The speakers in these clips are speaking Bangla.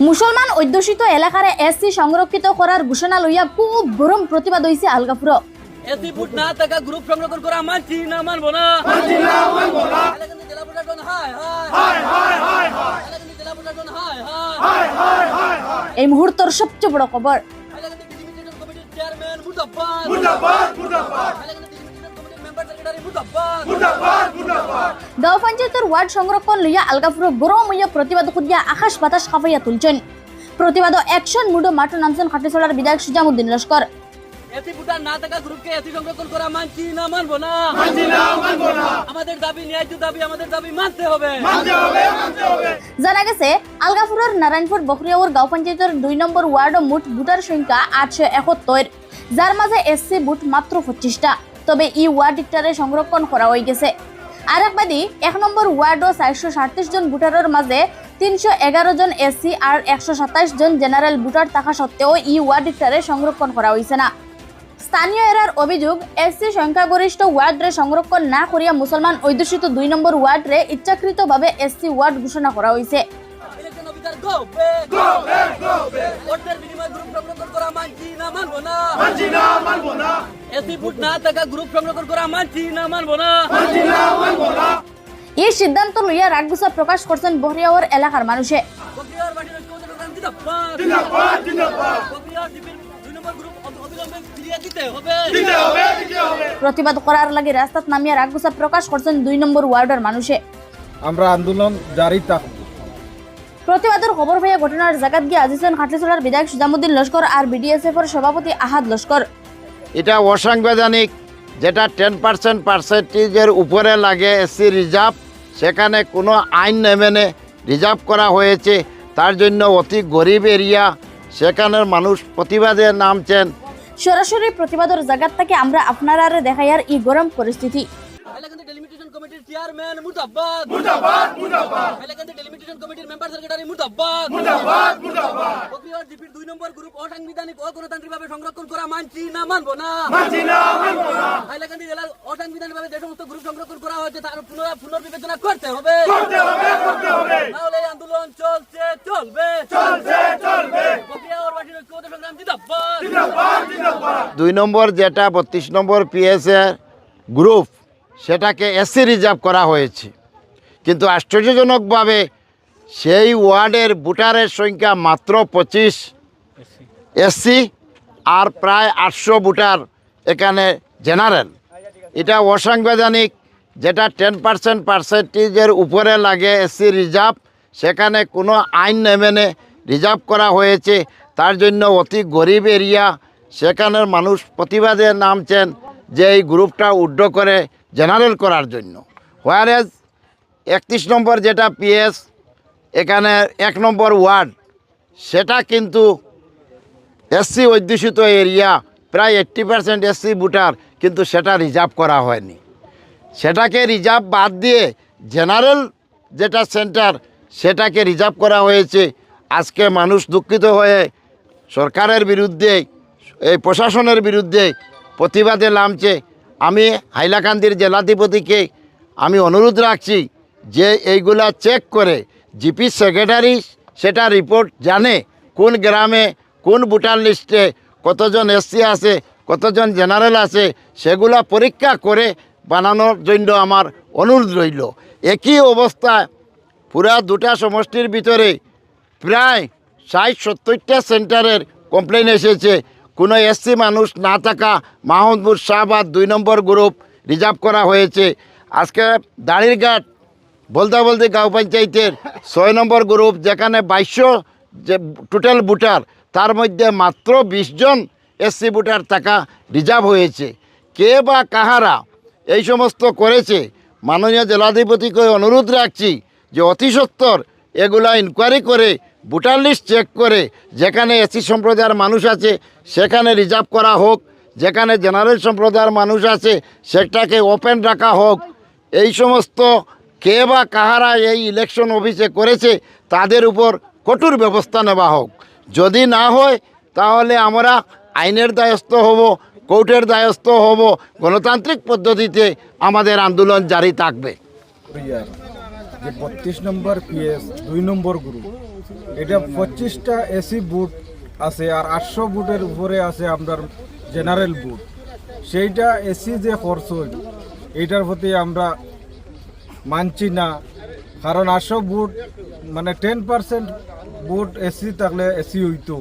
মুসলমান অধ্যুষিত এলাকার এসসি সংরক্ষিত করার ঘোষণা লইয়া খুব গরম প্রতিবাদ হয়েছে আলগাপুর এসি ফুট না থাকা গ্রুপ সংরক্ষণ করা মানছি না মানবো না জেলা প্রশাসন হায় হায় হায় হায় হায় জেলা প্রশাসন হায় হায় এই মুহূর্তের সবচেয়ে বড় খবর চেয়ারম্যান মুর্দাবাদ মুর্দাবাদ মুর্দাবাদ গাঁও পঞ্চায়েতের ওয়ার্ড সংরক্ষণ লইয়া আলগাপুর গরম হইয়া প্রতিবাদ করিয়া আকাশ বাতাস কাঁপাইয়া তুলছেন প্রতিবাদ অ্যাকশন মুডো মাঠো নামছেন খাটিছড়ার বিধায়ক সুজামুদ্দিন লস্কর এসি ফুটার না থাকা গ্রুপকে এসি সংরক্ষণ করা মানছি না মানবো না মানছি না মানবো না আমাদের দাবি ন্যায্য দাবি আমাদের দাবি মানতে হবে। মানতে হবে মানতে হবে। জানা গেছে আলগাপুরের নারায়ণপুর বখরিয়াউর গাঁও পঞ্চায়েতের দুই নম্বর ওয়ার্ড মোট ভোটার সংখ্যা আটশো একাত্তর যার মাঝে এসসি বুথ মাত্র পঁচিশটা তবে ই ওয়ার্ড ইকটারে সংরক্ষণ করা হয়ে গেছে আর একবাদি এক নম্বর ওয়ার্ড ও চারশো সাতত্রিশ জন ভোটারের মাঝে তিনশো এগারো জন এসসি আর একশো সাতাইশ জন জেনারেল ভোটার থাকা সত্ত্বেও ই ওয়ার্ড ইকটারে সংরক্ষণ করা হয়েছে না স্থানীয় এরার অভিযোগ এসসি সংখ্যাগরিষ্ঠ ওয়ার্ডরে সংরক্ষণ না করিয়া মুসলমান অধ্যুষিত দুই নম্বর ওয়ার্ডরে ইচ্ছাকৃতভাবে এসসি ওয়ার্ড ঘোষণা করা হয়েছে না এসি ফুট না থাকা গ্রুপ সংরক্ষণ করা মানছি না মানবো না। মানছি না মানবো না। এই সিদ্ধান্ত লইয়া প্রকাশ করছেন বহরিয়াওয়ার এলাকার মানুষে প্রতিবাদ করার লাগে রাস্তাত নামিয়া রাগগুসা প্রকাশ করছেন দুই নম্বর ওয়ার্ডের মানুষে আমরা আন্দোলন জারি থাকব প্রতিবাদের খবর পেয়ে ঘটনার জায়গাত গিয়ে আজিছেন খাটলিছড়ার বিধায়ক সুজামুদ্দিন লস্কর আর বিডিএসএফ এর সভাপতি আহাদ লস্কর এটা অসাংবিধানিক, যেটা টেন পার্সেন্ট পার্সেন্টেজের উপরে লাগে এসি রিজার্ভ সেখানে কোনো আইন নেমেনে রিজার্ভ করা হয়েছে। তার জন্য অতি গরিব এরিয়া। সেখানের মানুষ প্রতিবাদে নামছেন। সরাসরি প্রতিবাদের জায়গার থেকে আমরা আপনারা দেখাইয়ার এই গরম পরিস্থিতি। কমিটির চেয়ারম্যান মুর্দাবাদ মুর্দাবাদ মুর্দাবাদ ডেলিমিটেশন কমিটির মেম্বার সেক্রেটারি মুর্দাবাদ মুর্দাবাদ মুর্দাবাদ ডিপির দুই নম্বর গ্রুপ অসাংবিধানিক অগণতান্ত্রিকভাবে সংরক্ষণ করা মানছি না মানবো না মানছি না মানবো না হাইলাকান্দি জেলার অসাংবিধানিকভাবে যে সমস্ত গ্রুপ সংরক্ষণ করা হয়েছে তার পুনরায় পুনর্বিবেচনা করতে হবে করতে হবে করতে হবে তাহলে আন্দোলন চলছে চলবে চলছে চলবে বকরিয়ার বাড়ির ঐক্যবদ্ধ সংগ্রাম জিন্দাবাদ জিন্দাবাদ জিন্দাবাদ দুই নম্বর যেটা বত্রিশ নম্বর পিএসএ গ্রুপ সেটাকে এসি রিজার্ভ করা হয়েছে। কিন্তু আশ্চর্যজনকভাবে সেই ওয়ার্ডের ভোটারের সংখ্যা মাত্র পঁচিশ। এসসি আর প্রায় আটশো ভোটার এখানে জেনারেল। এটা অসাংবিধানিক, যেটা টেন পার্সেন্ট পার্সেন্টেজের উপরে লাগে এসসি রিজার্ভ সেখানে কোনো আইন না মেনে রিজার্ভ করা হয়েছে। তার জন্য অতি গরিব এরিয়া। সেখানের মানুষ প্রতিবাদে নামছেন যে এই গ্রুপটা উড্ড করে জেনারেল করার জন্য। হোয়ার এজ একত্রিশ নম্বর যেটা পিএস এখানে এক নম্বর ওয়ার্ড, সেটা কিন্তু এসসি অধ্যুষিত এরিয়া, প্রায় এইট্টি পার্সেন্ট এসসি ভোটার, কিন্তু সেটা রিজার্ভ করা হয়নি। সেটাকে রিজার্ভ বাদ দিয়ে জেনারেল যেটা সেন্টার সেটাকে রিজার্ভ করা হয়েছে। আজকে মানুষ দুঃখিত হয়ে সরকারের বিরুদ্ধে, এই প্রশাসনের বিরুদ্ধে প্রতিবাদে নামছে। আমি হাইলাকান্দির জেলাধিপতিকে আমি অনুরোধ রাখছি যে এইগুলা চেক করে জিপি সেক্রেটারি সেটা রিপোর্ট জানে কোন গ্রামে কোন ভোটার লিস্টে কতজন এসসি আছে, কতজন জেনারেল আছে, সেগুলা পরীক্ষা করে বানানোর জন্য আমার অনুরোধ রইল। একই অবস্থা পুরা দুটা সমষ্টির ভিতরে প্রায় ষাট সত্তরটা সেন্টারের কমপ্লেন এসেছে। কোনো এসসি মানুষ না থাকা মাহমুদপুর শাহবাদ দুই নম্বর গ্রুপ রিজার্ভ করা হয়েছে। আজকে দাঁড়িরঘাট বলতে বলতে গাঁও পঞ্চায়েতের ছয় নম্বর গ্রুপ যেখানে বাইশশো যে টোটাল ভোটার, তার মধ্যে মাত্র বিশ জন এসসি ভোটার টাকা রিজার্ভ হয়েছে। কে বা কাহারা এই সমস্ত করেছে, মাননীয় জেলাধিপতিকে অনুরোধ রাখছি যে অতি সত্বর এগুলা ইনকোয়ারি করে ভোটার লিস্ট চেক করে যেখানে এসসি সম্প্রদায়ের মানুষ আছে, সেখানে রিজার্ভ করা হোক, যেখানে জেনারেল সম্প্রদায়ের মানুষ আছে, সেটাকে ওপেন রাখা হোক। এই সমস্ত কে বা কাহারা এই ইলেকশন অফিসে করেছে, তাদের উপর কঠোর ব্যবস্থা নেওয়া হোক। যদি না হয়, তাহলে আমরা আইনের দায়স্থ হব, কোর্টের দায়স্থ হব, গণতান্ত্রিক পদ্ধতিতে আমাদের আন্দোলন জারি থাকবে। যে বত্রিশ নম্বর পিএস দুই নম্বর গ্রুপ এটা পঁচিশটা এসি বুট আছে আর আটশো বুটের উপরে আছে আপনার জেনারেল বুট। সেইটা এসি যে খরচ এইটার প্রতি আমরা মানছি না। কারণ আটশো বুট মানে টেন পার্সেন্ট বুট এসি থাকলে এসি হইতো।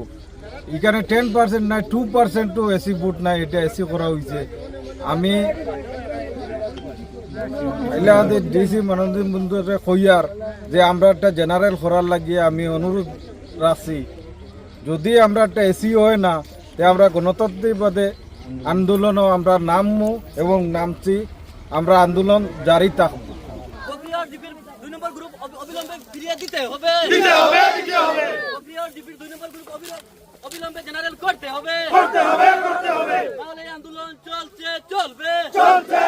এখানে টেন পার্সেন্ট নাই টু পার্সেন্টও এসি বুট নাই, এটা এসি করা হয়েছে আমি এলে আমাদের ডিসি মনোরঞ্জন বন্ধুরে কইয়ার যে আমরা একটা জেনারেল করার লাগিয়ে আমি অনুরোধ রাখছি। যদি আমরা একটা এসি হয় না তে আমরা গণতান্ত্রিকবাদে আন্দোলনও আমরা নামমু এবং নামছি আমরা আন্দোলন জারি থাকব অবিলম্বে ফিরিয়ে দিতে হবে। দিতে হবে দিতে হবে। প্রক্রিয়ার ডিপির দুই নম্বর গ্রুপ অবিল- অবিলম্বে জেনারেল করতে হবে। করতে হবে করতে হবে। তাহলে আন্দোলন চলছে চলবে। চলছে।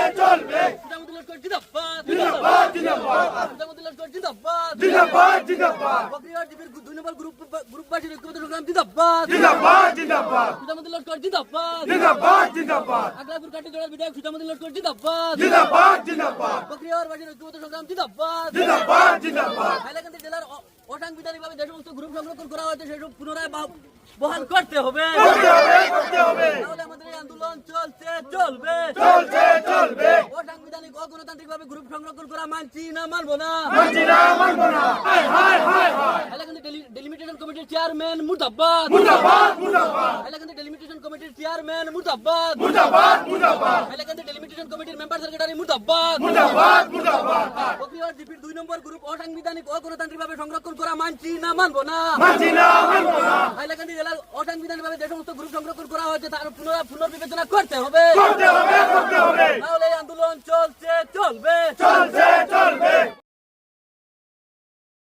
জিন্দাবাদ জিন্দাবাদ জিন্দাবাদ। সুদামুদ্দিন লস্কর জিন্দাবাদ। জিন্দাবাদ জিন্দাবাদ। প্রক্রিয়ার ডিপির দুই নম্বর গ্রুপ গ্রুপবাসীর ঐক্যবদ্ধ সংগ্রাম জিন্দাবাদ। জিন্দাবাদ জিন্দাবাদ। সুদামুদ্দিন লস্কর জিন্দাবাদ। জিন্দাবাদ জিন্দাবাদ। আগলাপুর কাটি জোড়ার বিধায়ক সুদামুদ্দিন লস্কর জিন্দাবাদ। জিন্দাবাদ জিন্দাবাদ। প্রক্রিয়ার বাসীর ঐক্যবদ্ধ সংগ্রাম জিন্দাবাদ। হাইলাকান্দি জেলার অ- অসাংবিধানিক ভাবে যে সমস্ত গ্রুপ সংরক্ষণ করা হয়েছে সেসব পুনরায় বহাল করতে হবে। তাহলে আমাদের এই আন্দোলন চলছে চলবে চলছে চলবে অসাংবিধানিক অগণতান্ত্রিক ভাবে গ্রুপ সংরক্ষণ করা মানছি না। মানবো না। মানছি না মানবো না হাইলাকান্দি ডেলিমিটেশন কমিটির চেয়ারম্যান মুর্দাবাদ। মুর্দাবাদ মুর্দাবাদ। হাইলাকান্দি ডেলিমিটেশন কমিটির চেয়ারম্যান মুর্দাবাদ। মুর্দাবাদ মুর্দাবাদ। হাইলাকান্দি ডেলিমিটেশন কমিটির মেম্বার সেক্রেটারি মুর্দাবাদ মুর্দাবাদ মুর্দাবাদ প্রক্রিয়ার জিপির দুই নম্বর গ্রুপ অসাংবিধানিক অগণতান্ত্রিক ভাবে সংরক্ষণ করা মানছি না মানবো না। মানছি না মানবো না। হাইলাকান্দি জেলার অসাংবিধানিক ভাবে যে সমস্ত গ্রুপ সংরক্ষণ করা হয়েছে তার পুনরায় পুনর্বিবেচনা করতে হবে। করতে হবে করতে হবে। তাহলে আন্দোলন চলছে চলবে। চলছে চলবে।